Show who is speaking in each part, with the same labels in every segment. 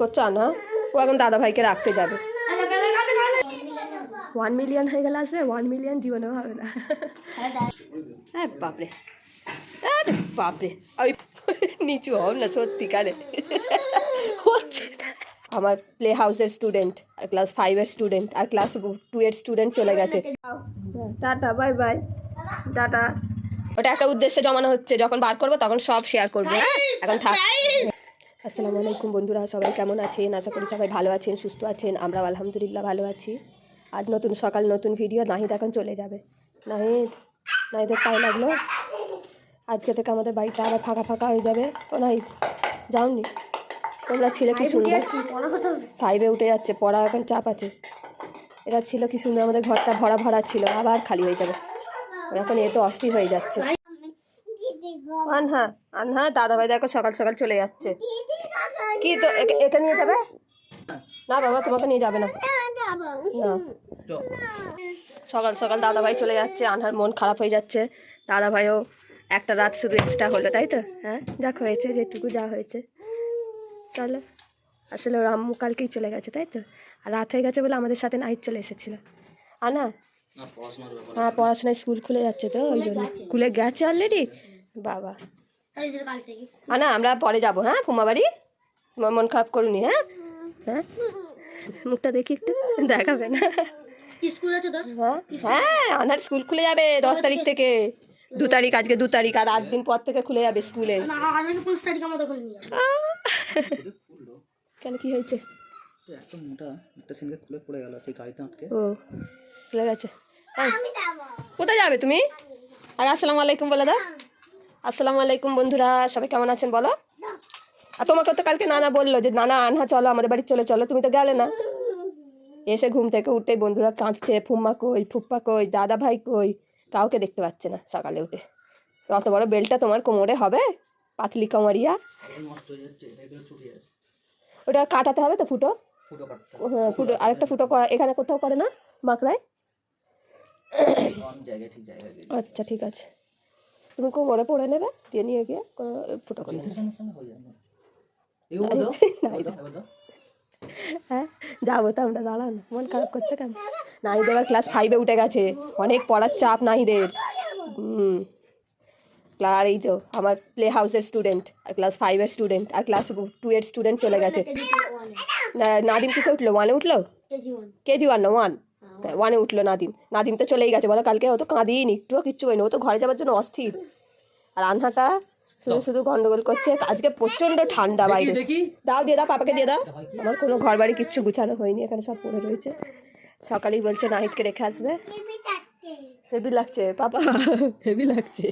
Speaker 1: করছ না ও এখন দাদা ভাইকে রাখতে যাবে। ওয়ান মিলিয়ন হয়ে গেলে আসবে ওয়ান মিলিয়ন জীবনেও হবে না। হ্যাঁ বাপরে। আরে বাপরে। ওই নিচু হব না, সত্যিকারে। আমার প্লে হাউসের স্টুডেন্ট আর ক্লাস ফাইভের স্টুডেন্ট আর ক্লাস টু এর স্টুডেন্ট চলে গেছে। Tata bye bye tata. ওটা একটা উদ্দেশ্যে জমানো হচ্ছে, যখন বার করব তখন সব শেয়ার করব। হ্যাঁ? এখন থাক। আসসালামু আলাইকুম বন্ধুরা সবাই কেমন আছেন? আশা করি সবাই ভালো আছেন সুস্থ আছেন। আমরাও আলহামদুলিল্লাহ ভালো আছি। আজ নতুন সকাল নতুন ভিডিও নাহিদ এখন চলে যাবে। নাহিদ নাহিদের তাই লাগল? আজকে থেকে আমাদের বাড়িটা আবার ফাঁকা ফাঁকা হয়ে যাবে। ও নাহিদ যাওনি? তোমরা ছিল কি সুন্দর ফাইভে উঠে যাচ্ছে পড়া এখন চাপ আছে। এরা ছিল কি সুন্দর আমাদের ঘরটা ভরা ভরা ছিল আবার খালি হয়ে যাবে। এখন এ তো অস্থির হয়ে যাচ্ছে। আনহা আনহা দাদা ভাই দেখো সকাল সকাল চলে যাচ্ছে। কি তো একে- একে নিয়ে যাবে? না বাবা তোমাকে নিয়ে যাবে না। না। সকাল সকাল দাদা ভাই চলে যাচ্ছে আনহার মন খারাপ হয়ে যাচ্ছে। দাদা ভাইও একটা রাত শুধু এক্সট্রা হলো তাই তো? হ্যাঁ যাক হয়েছে যেটুকু যা হয়েছে। চলো আসলে ওর আম্মু কালকেই চলে গেছে তাই তো? আর রাত হয়ে গেছে বলে আমাদের সাথে নাইট চলে এসেছিল। আনা হ্যাঁ পড়াশোনায় স্কুল খুলে যাচ্ছে তো ওই জন্য। খুলে গেছে। অলরেডি বাবা। আনা আমরা পরে যাব হ্যাঁ? ফুমা বাড়ি? তোমার মন খারাপ করুনি হ্যাঁ? হ্যাঁ? মুখটা দেখি একটু দেখাবে না?
Speaker 2: স্কুল আছে দশ
Speaker 1: হ্যাঁ হ্যাঁ আনার স্কুল খুলে যাবে দশ তারিখ থেকে। দু তারিখ আজকে দু তারিখ আর আট দিন পর থেকে খুলে যাবে স্কুলে। কেন কি হয়েছে?
Speaker 3: এত মোটা একটা সিনকে খুলে পড়ে গেল সেই গাড়িতে আটকে।
Speaker 1: ও খুলে গেছে। এই, কোথায় যাবে তুমি? আর আসসালামু আলাইকুম বলে দাও। আসসালামু আলাইকুম বন্ধুরা সবাই কেমন আছেন বলো? আর তোমাকে তো কালকে নানা বলল যে নানা আনহা চলো আমাদের বাড়ি চলে চলো তুমি তো গেলে না? এসে ঘুম থেকে উঠে বন্ধুরা কাঁদছে ফুম্মা কই ফুপ্পা কই দাদা ভাই কই? কাউকে দেখতে পাচ্ছে না সকালে উঠে। অত বড় বেলটা তোমার কোমরে হবে? পাতলি কামারিয়া ওটা কাটাতে হবে তো ফুটো?
Speaker 3: ফুটো
Speaker 1: হ্যাঁ ফুটো আরেকটা ফুটো করা এখানে কোথাও করে না?
Speaker 3: দিয়ে
Speaker 1: আচ্ছা ঠিক আছে। তুমি কোমরে পড়ে নেবে দিয়ে নিয়ে গিয়ে কোনো ফুটো করে
Speaker 3: হয়ে যাবে
Speaker 1: তো আমরা দাঁড়াও না। মন খারাপ করছে কেন? নাহিদ এবার ক্লাস ফাইভে উঠে গেছে। অনেক পড়ার চাপ নাহিদের। হুম। আর এই তো আমার প্লে হাউসের স্টুডেন্ট আর ক্লাস ফাইভের স্টুডেন্ট আর ক্লাস টু এর স্টুডেন্ট চলে গেছে। না- নাদিম কিসে উঠল? ওয়ানে উঠল?
Speaker 2: কেজি ওয়ান
Speaker 1: না ওয়ান ওয়ানে উঠল নাদিম। নাদিম তো চলেই গেছে বলো কালকে ও তো কাঁদিনি একটুও কিচ্ছু হয়নি ও তো ঘরে যাওয়ার জন্য অস্থির। আর আনহাটা শুধু শুধু গন্ডগোল করছে আজকে প্রচণ্ড ঠান্ডা বাইরে।
Speaker 3: দেখি।
Speaker 1: দাও দিয়ে দাও পাপাকে দিয়ে দাও। আমার কোনো ঘর বাড়ি কিচ্ছু গুছানো হয়নি এখানে সব পড়ে রয়েছে। সকালেই বলছে নাহিদকে রেখে আসবে। হেভি লাগছে পাপা। হেভি লাগছে।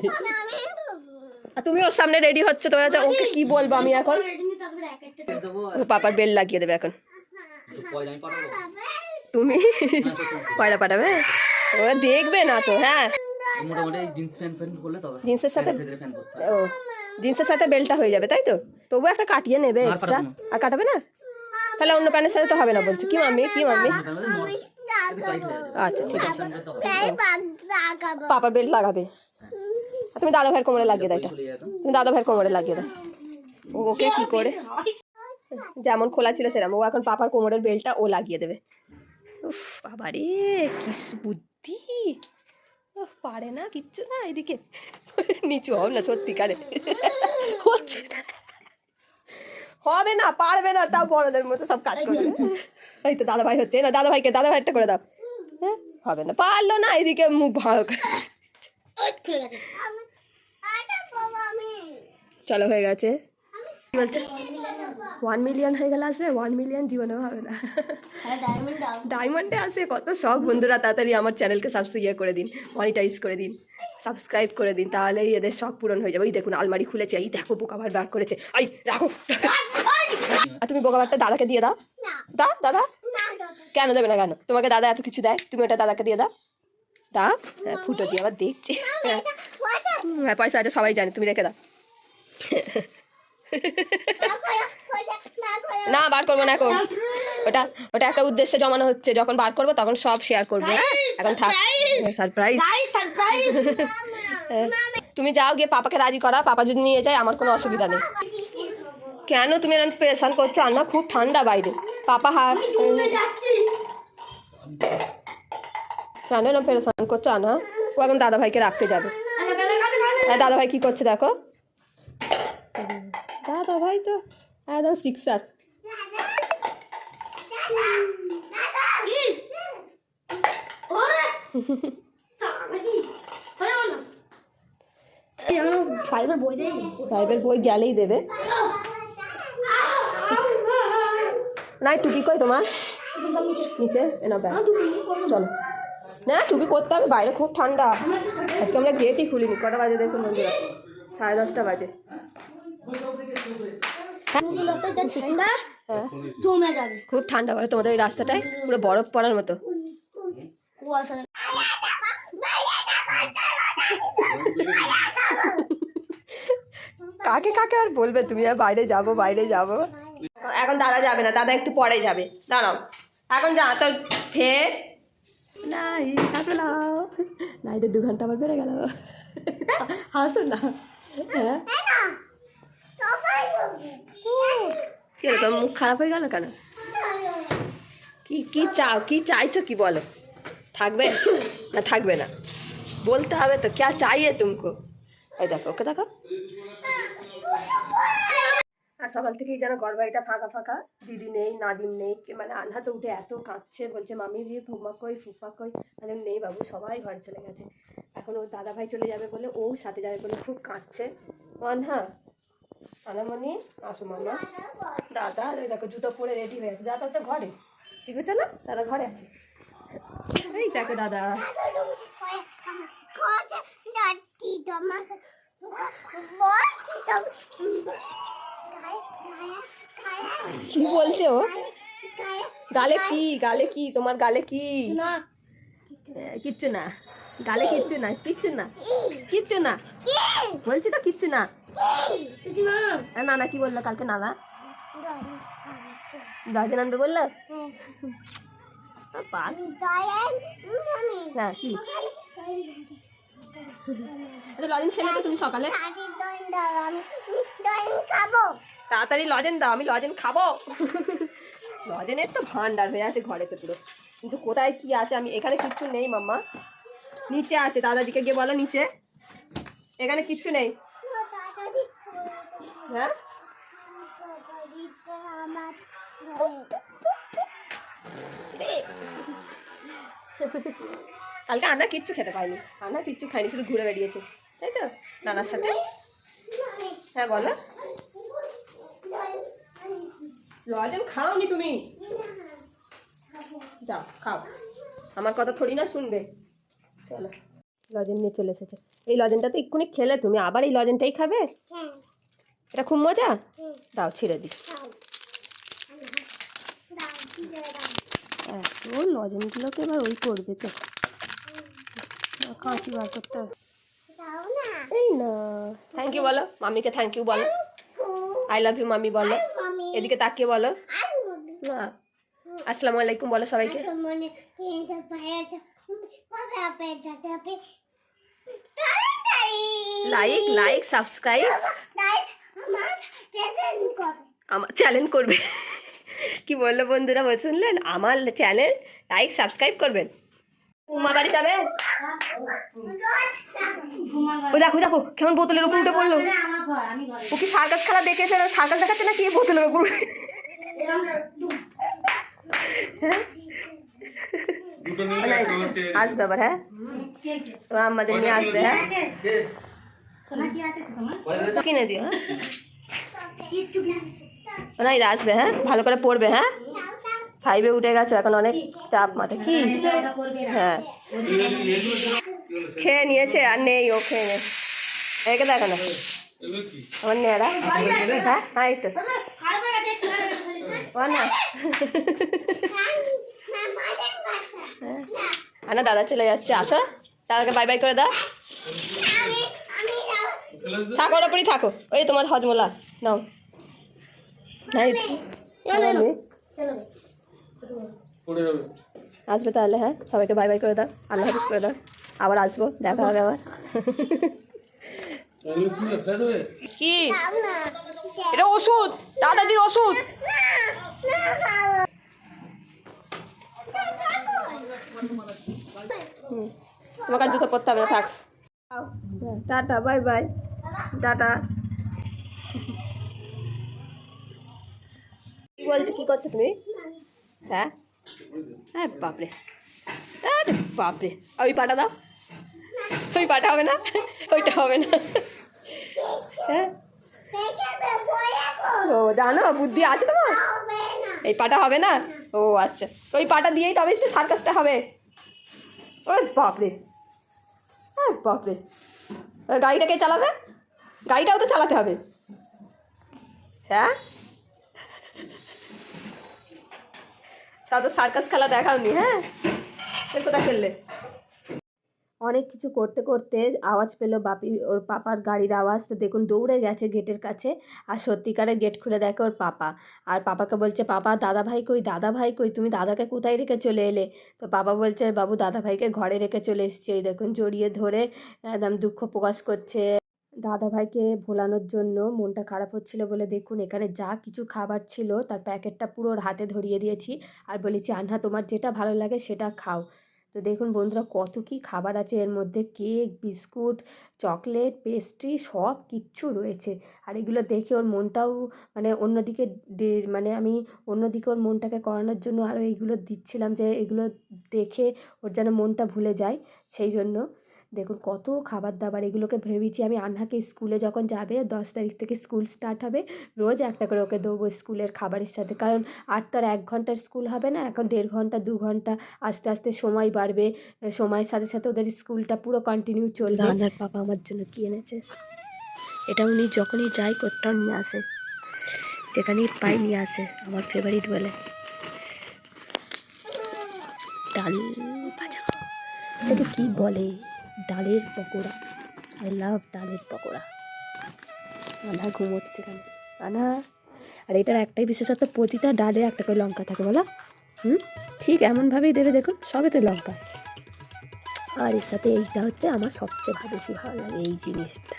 Speaker 1: আর তুমি ওর সামনে রেডি হচ্ছ তোমরা তো ওকে কি বলব আমি এখন?
Speaker 2: তারপরে এক একটা
Speaker 3: দেবো।
Speaker 1: ও পাপার বেল লাগিয়ে দেবে এখন। তুমি? পয়লা পাঠাবে? ও দেখবে না তো হ্যাঁ।
Speaker 3: মোটামুটি জিন্স প্যান্ট প্যান্ট করলে তবে।
Speaker 1: জিন্সের সাথে ও জিন্সের সাথে বেলটা হয়ে যাবে তাই তো? তবু একটা কাটিয়ে নেবে এক্সট্রা আর কাটাবে না? তাহলে অন্য প্যান্টের সাথে তো হবে না বলছো। কি মাম্মি কি মাম্মি? আচ্ছা ঠিক আছে। পাপার বেল্ট লাগাবে। তুমি দাদা ভাইয়ের কোমরে লাগিয়ে দাও তুমি দাদা ভাইয়ের কোমরে লাগিয়ে দাও। ওকে কি করে? যেমন খোলা ছিল সেরকম। ও এখন পাপার কোমরের বেল্টটা ও লাগিয়ে দেবে। উফ বাবা রে কি বুদ্ধি। পারে না কিচ্ছু না এদিকে। নিচু হব না সত্যিকারে। হচ্ছে না। হবে না পারবে না তাও বড়দের মতো সব কাজ করবে এই তো দাদা ভাই হচ্ছে না দাদা ভাইকে দাদা ভাইটা করে দাও। হ্যাঁ হবে না পারল না এদিকে মুখ ভালো করে। চলো হয়ে গেছে। বলছে ওয়ান মিলিয়ন হয়ে গেলে আসবে ওয়ান মিলিয়ন জীবনেও হবে না।
Speaker 2: ডায়মন্ড
Speaker 1: আসে কত শখ বন্ধুরা তাড়াতাড়ি আমার চ্যানেলকে সাবস্ক্রাইব ইয়ে করে দিন মনিটাইজ করে দিন সাবস্ক্রাইব করে দিন তাহলেই এদের শখ পূরণ হয়ে যাবে। এই দেখুন আলমারি খুলেছে এই দেখো বোকাবার বার করেছে। আই রাখো। আর তুমি বোকাবারটা দাদাকে দিয়ে দাও। দাও দাদা? কেন দেবে না কেন? তোমাকে দাদা এত কিছু দেয়? তুমি ওটা দাদাকে দিয়ে দাও। দাও হ্যাঁ, ফুটো দিয়ে আবার দেখছে। হ্যাঁ, পয়সা আছে সবাই জানে তুমি রেখে দাও। না বার করব না এখন। ওটা ওটা একটা উদ্দেশ্যে জমানো হচ্ছে। যখন বার করব তখন সব শেয়ার করব। হ্যাঁ? এখন থাক। সারপ্রাইজ তুমি যাও গিয়ে পাপাকে রাজি করা পাপা যদি নিয়ে যায় আমার কোনো অসুবিধা নেই। কেন তুমি এরকম প্রেশান করছ? আর না খুব ঠান্ডা বাইরে। পাপা হা
Speaker 2: ডুবে যাচ্ছি।
Speaker 1: কেন এরকম প্রেশান করছ আনা ও এখন দাদা ভাইকে রাখতে যাবে।
Speaker 2: আরে গেলে গেলে গেলে
Speaker 1: দাদা ভাই কি করছে দেখো। দাদা ভাই তো একদম সিক্সার ফাইভের বই গেলেই দেবে। নাই, টুপি কই তোমার?
Speaker 2: নিচে
Speaker 1: এনা ব্যাগ। চলো। না, টুপি পরতে হবে, বাইরে খুব ঠান্ডা। আজকে আমরা গেটই খুলিনি, কটা বাজে দেখুন সাড়ে দশটা বাজে। খুব ঠান্ডা পড়ে তোমাদের ওই রাস্তাটায়, পুরো বরফ পড়ার মতো। কাকে কাকে আর বলবে তুমি? আর বাইরে যাব বাইরে যাব। এখন দাদা যাবে না, দাদা একটু পরে যাবে। দাঁড়াও। এখন যা তো ফের নাই নাই তো দু ঘণ্টা আবার বেড়ে গেল। হাসো না। হ্যাঁ? কি হলো মুখ খারাপ হয়ে গেল কেন? কি কি চাও কি চাইছো কি বলো? থাকবে? না থাকবে না। বলতে হবে তো ক্যা চাইয়ে তুমকো? এই দেখো, ওকে দেখো। আর সকাল থেকেই যেন ঘর বাড়িটা ফাঁকা ফাঁকা। দিদি নেই, নাদিম নেই মানে আনহা তো উঠে এত কাঁদছে, বলছে, মামি, বিয়ে ফুমা কই ফুপা কই? মানে নেই বাবু, সবাই ঘরে চলে গেছে। এখন ওর দাদা ভাই চলে যাবে বলে ও সাথে যাবে বলে খুব কাঁদছে। আনহা আনামনি আসো মামা। দাদা দেখো জুতো পরে রেডি হয়ে আছে। দাদা তো ঘরে? শিখেছো না? দাদা ঘরে আছে। এই দেখো দাদা। কি বলছে ও? গালে কি? গালে কি? তোমার গালে কি? কিচ্ছু না। গালে কিচ্ছু না কিচ্ছু না। কিচ্ছু না। বলছি তো কিচ্ছু না। নানা কি বলল কালকে নানা? গার্জেন আনবে বলল? হ্যাঁ। কি? লজেন খেলে তো তুমি সকালে। তাড়াতাড়ি লজেন দাও আমি লজেন খাব। লজেনের তো ভান্ডার হয়ে আছে ঘরেতে পুরো। কিন্তু কোথায় কি আছে আমি এখানে কিচ্ছু নেই মাম্মা। নিচে আছে দাদাজিকে গিয়ে বলো নিচে। এখানে কিচ্ছু নেই। হ্যাঁ? কালকে আনা কিচ্ছু খেতে পাইনি আনা কিচ্ছু খাইনি শুধু ঘুরে বেরিয়েছে তাই তো? নানার সাথে? হ্যাঁ বলো। লজেন খাওনি তুমি? যাও, খাও। আমার কথা থোড়ি না শুনবে। চলো। লজেন নিয়ে চলে এসেছে। এই লজেনটা তো এক্ষুনি খেলে, তুমি আবার এই লজেনটাই খাবে? এটা খুব মজা? দাও ছিঁড়ে দিই এত লজেনগুলোকে এবার ওই করবে তো। কাঁচি বার করতে হবে। এই না। থ্যাংক ইউ বলো। মামিকে থ্যাংক ইউ বলো। আই লাভ ইউ মামি বলো। এদিকে তাকিয়ে বলো। না। আসসালামু আলাইকুম বলো সবাইকে। লাইক লাইক সাবস্ক্রাইব
Speaker 2: আমার
Speaker 1: চ্যানেল করবে। কি বলল বন্ধুরা বল শুনলেন? আমার চ্যানেল লাইক সাবস্ক্রাইব করবেন। উমা বাড়ি যাবে? ও দেখো দেখো কেমন বোতলের উপর উঠে পড়ল। ও কি সার্কাস খেলা দেখেছে না? সার্কাস দেখাচ্ছে না কি বোতলের উপর? না, আসবে আবার হ্যাঁ? আমাদের নিয়ে আসবে হ্যাঁ? কিনে দিও হ্যাঁ? না আসবে হ্যাঁ? ভালো করে পড়বে হ্যাঁ? ফাইভে উঠে গেছে, এখন অনেক চাপ মাথায়। কি? হ্যাঁ। খেয়ে নিয়েছে, আর নেই, ও খেয়ে নে একে দেখো না আমার নেড়া। হ্যাঁ হ্যাঁ এই তো। না। আর না দাদা চলে যাচ্ছে, আসো। দাদাকে বাই বাই করে দাও। থাকো ওর ওপরই থাকো। ওই তোমার হজমোলা নাও। হ্যাঁ আসবে তাহলে হ্যাঁ? সবাইকে বাই বাই করে দাও আল্লাহ হাফিজ করে দাও। আবার আসব দেখা হবে আবার। কি এটা ওষুধ দাদাজির ওষুধ। তোমাকে জুতো পরতে হবে না থাক। Tata bye bye tata. কি বলছো, কি করছ তুমি? হ্যাঁ? হ্যাঁ বাপরে। আরে বাপরে। ওই পাটা দাও। ওই পাটা হবে না? ওইটা হবে না। হ্যাঁ? ও, জানো, বুদ্ধি আছে তোমার? এই পাটা হবে না? ও আচ্ছা। ওই পাটা দিয়েই তবে তো সার্কাসটা হবে। ওরে বাপরে। হ্যাঁ বাপরে। গাড়িটা কে চালাবে? গাড়িটাও তো চালাতে হবে। হ্যাঁ? সব তো সার্কাস খেলা দেখাওনি হ্যাঁ? এর কোথায় চললে অনেক কিছু করতে করতে আওয়াজ পেল বাপি ওর পাপার গাড়ির আওয়াজ তো দেখুন দৌড়ে গেছে গেটের কাছে আর সত্যিকারের গেট খুলে দেখে ওর পাপা। আর পাপাকে বলছে পাপা দাদা ভাই কই দাদা ভাই কই তুমি দাদাকে কোথায় রেখে চলে এলে? তো পাপা বলছে বাবু দাদা ভাইকে ঘরে রেখে চলে এসেছি। এই দেখুন জড়িয়ে ধরে একদম দুঃখ প্রকাশ করছে। দাদা ভাইকে ভোলানোর জন্য মনটা খারাপ হচ্ছিল বলে দেখুন, এখানে যা কিছু খাবার ছিল তার প্যাকেটটা পুরো ওর হাতে ধরিয়ে দিয়েছি আর বলেছি আনহা তোমার যেটা ভালো লাগে সেটা খাও। তো দেখুন বন্ধুরা, কত কি খাবার আছে এর মধ্যে, কেক, বিস্কুট, চকলেট, পেস্ট্রি, সব কিচ্ছু রয়েছে। আর এগুলো দেখে ওর মনটাও মানে অন্যদিকে মানে আমি অন্যদিকে ওর মনটাকে করানোর জন্য আরও এইগুলো দিচ্ছিলাম যে এগুলো দেখে ওর যেন মনটা ভুলে যায়, সেই জন্য দেখুন, কত খাবার দাবার এগুলোকে ভেবেছি আমি আনহাকে স্কুলে যখন যাবে, দশ তারিখ থেকে স্কুল স্টার্ট হবে, রোজ একটা করে ওকে দেবো স্কুলের খাবারের সাথে। কারণ আর তো আর এক ঘণ্টার স্কুল হবে না, এখন দেড় ঘণ্টা, দু ঘণ্টা, আস্তে আস্তে সময় বাড়বে সময়ের সাথে সাথে ওদের স্কুলটা পুরো কন্টিনিউ চলবে। রান্নার পাপা আমার জন্য কি এনেছে? এটা উনি যখনই যাই কোথাও নিয়ে আসে। যেখানেই পাই নিয়ে আসে, আমার ফেভারিট বলে। ডাল ভাজা। কি বলে? ডালের পকোড়া আই লাভ ডালের পকোড়া। আনা ঘুমোচ্ছে কেন? আনা আর এটার একটাই বিশেষত প্রতিটা ডালে একটা করে লঙ্কা থাকে, বলো? হুম? ঠিক এমনভাবেই দেবে, দেখুন, সবেতে লঙ্কা। আর এর সাথে এইটা হচ্ছে আমার সবচেয়ে বেশি ভালো লাগে এই জিনিসটা।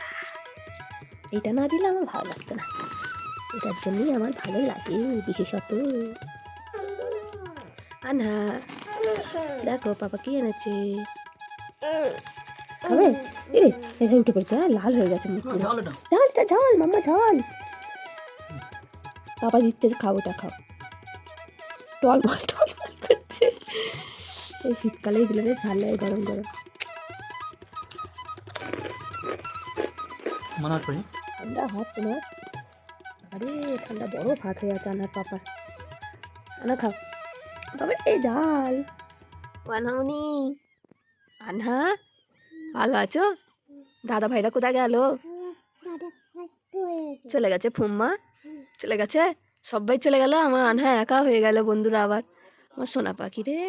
Speaker 1: এইটা না দিলে আমার ভালো লাগতো না। এটার জন্যই আমার ভালো লাগে বিশেষত আনা দেখো, পাপা কি এনেছে? খাবে এ এখানে উঠে পড়ছে হ্যাঁ, লাল হয়ে গেছে মুখ পুরো।
Speaker 3: ঝাল
Speaker 1: ঝালটা ঝাল মাম্মা ঝাল। বাবা দিচ্ছে খাও ওটা খাও। টলমল টলমল করছে। এই শীতকালে এগুলো বেশ ভালো লাগে গরম গরম।
Speaker 3: মনে হয় করি।
Speaker 1: ঠান্ডা হাত তোমার? আরে ঠান্ডা বড় ভাত হয়ে আছে আনার পাপার। আনা খাও। বাবা এই ঝাল। বানাওনি আনহা ভালো আছো? দাদা ভাইরা কোথায় গেল? চলে গেছে ফুম্মা? চলে গেছে? সবাই চলে গেল? আমার আনহা একা হয়ে গেল বন্ধুরা আবার। আমার সোনা পাখি রে।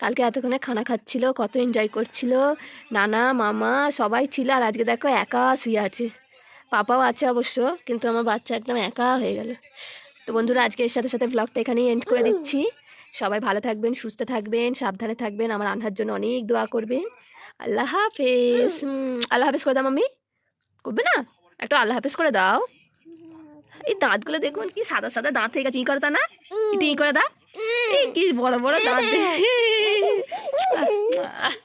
Speaker 1: কালকে এতক্ষণে খানা খাচ্ছিল, কত এনজয় করছিল। নানা, মামা সবাই ছিল আর আজকে দেখো একা শুয়ে আছে। পাপাও আছে অবশ্য, কিন্তু আমার বাচ্চা একদম একা হয়ে গেল। তো বন্ধুরা, আজকে এর সাথে সাথে ব্লগটা এখানেই এন্ড করে দিচ্ছি। সবাই ভালো থাকবেন, সুস্থ থাকবেন, সাবধানে থাকবেন। আমার আনহার জন্য অনেক দোয়া করবেন। আল্লাহ হাফেজ। আল্লাহ হাফেজ করে দাও মাম্মি। করবে না? একটু আল্লাহ হাফেজ করে দাও। এই দাঁতগুলো দেখুন কি সাদা সাদা দাঁত হয়ে গেছে ই করে তা না। এটা ই করে দা কি বড় বড় দাঁত